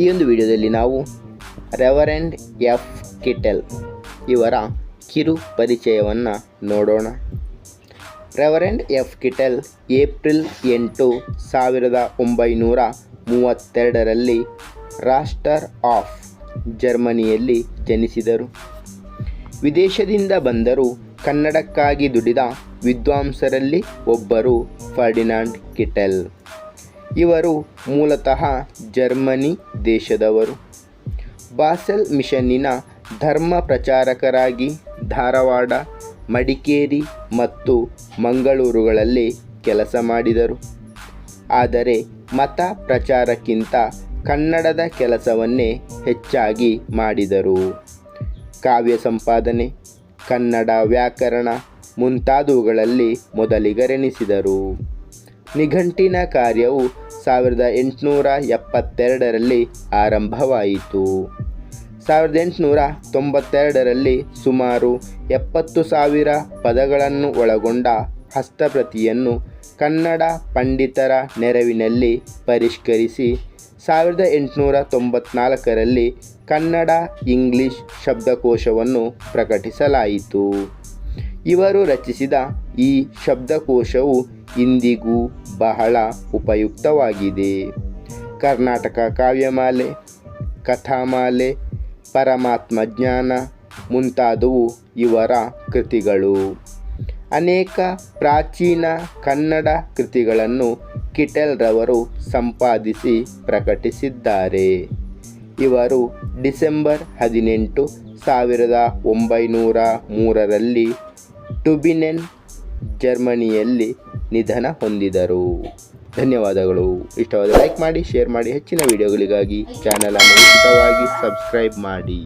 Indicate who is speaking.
Speaker 1: ಈ ಒಂದು ವಿಡಿಯೋದಲ್ಲಿ ನಾವು ರೆವರೆಂಡ್ ಎಫ್ ಕಿಟೆಲ್ ಇವರ ಕಿರು ಪರಿಚಯವನ್ನು ನೋಡೋಣ. ರೆವರೆಂಡ್ ಎಫ್ ಕಿಟೆಲ್ ಏಪ್ರಿಲ್ ಎಂಟು ಸಾವಿರದ ಒಂಬೈನೂರ ಮೂವತ್ತೆರಡರಲ್ಲಿ ರಾಸ್ಟರ್ ಆಫ್ ಜರ್ಮನಿಯಲ್ಲಿ ಜನಿಸಿದರು. ವಿದೇಶದಿಂದ ಬಂದರೂ ಕನ್ನಡಕ್ಕಾಗಿ ದುಡಿದ ವಿದ್ವಾಂಸರಲ್ಲಿ ಒಬ್ಬರು ಫರ್ಡಿನಾಂಡ್ ಕಿಟೆಲ್. ಇವರು ಮೂಲತಃ ಜರ್ಮನಿ ದೇಶದವರು. ಬಾಸೆಲ್ ಮಿಷನ್ನಿನ ಧರ್ಮ ಪ್ರಚಾರಕರಾಗಿ ಧಾರವಾಡ, ಮಡಿಕೇರಿ ಮತ್ತು ಮಂಗಳೂರುಗಳಲ್ಲಿ ಕೆಲಸ ಮಾಡಿದರು. ಆದರೆ ಮತ ಪ್ರಚಾರಕ್ಕಿಂತ ಕನ್ನಡದ ಕೆಲಸವನ್ನೇ ಹೆಚ್ಚಾಗಿ ಮಾಡಿದರು. ಕಾವ್ಯ ಸಂಪಾದನೆ, ಕನ್ನಡ ವ್ಯಾಕರಣ ಮುಂತಾದವುಗಳಲ್ಲಿ ಮೊದಲಿಗರೆನಿಸಿದರು. ನಿಘಂಟಿನ ಕಾರ್ಯವು ಸಾವಿರದ ಎಂಟುನೂರ ಎಪ್ಪತ್ತೆರಡರಲ್ಲಿ ಆರಂಭವಾಯಿತು. ಸಾವಿರದ ಎಂಟುನೂರ ತೊಂಬತ್ತೆರಡರಲ್ಲಿ ಸುಮಾರು ಎಪ್ಪತ್ತು ಸಾವಿರ ಪದಗಳನ್ನು ಒಳಗೊಂಡ ಹಸ್ತಪ್ರತಿಯನ್ನು ಕನ್ನಡ ಪಂಡಿತರ ನೆರವಿನಲ್ಲಿ ಪರಿಷ್ಕರಿಸಿ ಸಾವಿರದ ಎಂಟುನೂರ ತೊಂಬತ್ನಾಲ್ಕರಲ್ಲಿ ಕನ್ನಡ ಇಂಗ್ಲಿಷ್ ಶಬ್ದಕೋಶವನ್ನು ಪ್ರಕಟಿಸಲಾಯಿತು. ಇವರು ರಚಿಸಿದ ಈ ಶಬ್ದಕೋಶವು ಇಂದಿಗೂ ಬಹಳ ಉಪಯುಕ್ತವಾಗಿದೆ. ಕರ್ನಾಟಕ ಕಾವ್ಯಮಾಲೆ, ಕಥಾಮಾಲೆ, ಪರಮಾತ್ಮ ಜ್ಞಾನ ಮುಂತಾದವು ಇವರ ಕೃತಿಗಳು. ಅನೇಕ ಪ್ರಾಚೀನ ಕನ್ನಡ ಕೃತಿಗಳನ್ನು ಕಿಟೆಲ್ರವರು ಸಂಪಾದಿಸಿ ಪ್ರಕಟಿಸಿದ್ದಾರೆ. ಇವರು ಡಿಸೆಂಬರ್ ಹದಿನೆಂಟು ಸಾವಿರದ ಒಂಬೈನೂರ ಮೂರರಲ್ಲಿ ಟುಬಿನೆನ್ ಜರ್ಮನಿಯಲ್ಲಿ ನಿಧನ ಹೊಂದಿದರು. ಧನ್ಯವಾದಗಳು. ಇಷ್ಟವಾದ ಲೈಕ್ ಮಾಡಿ ಶೇರ್ ಮಾಡಿ. ಹೆಚ್ಚಿನ ವಿಡಿಯೋಗಳಿಗಾಗಿ ಚಾನಲನ್ನು ಉಚಿತವಾಗಿ ಸಬ್ಸ್ಕ್ರೈಬ್ ಮಾಡಿ.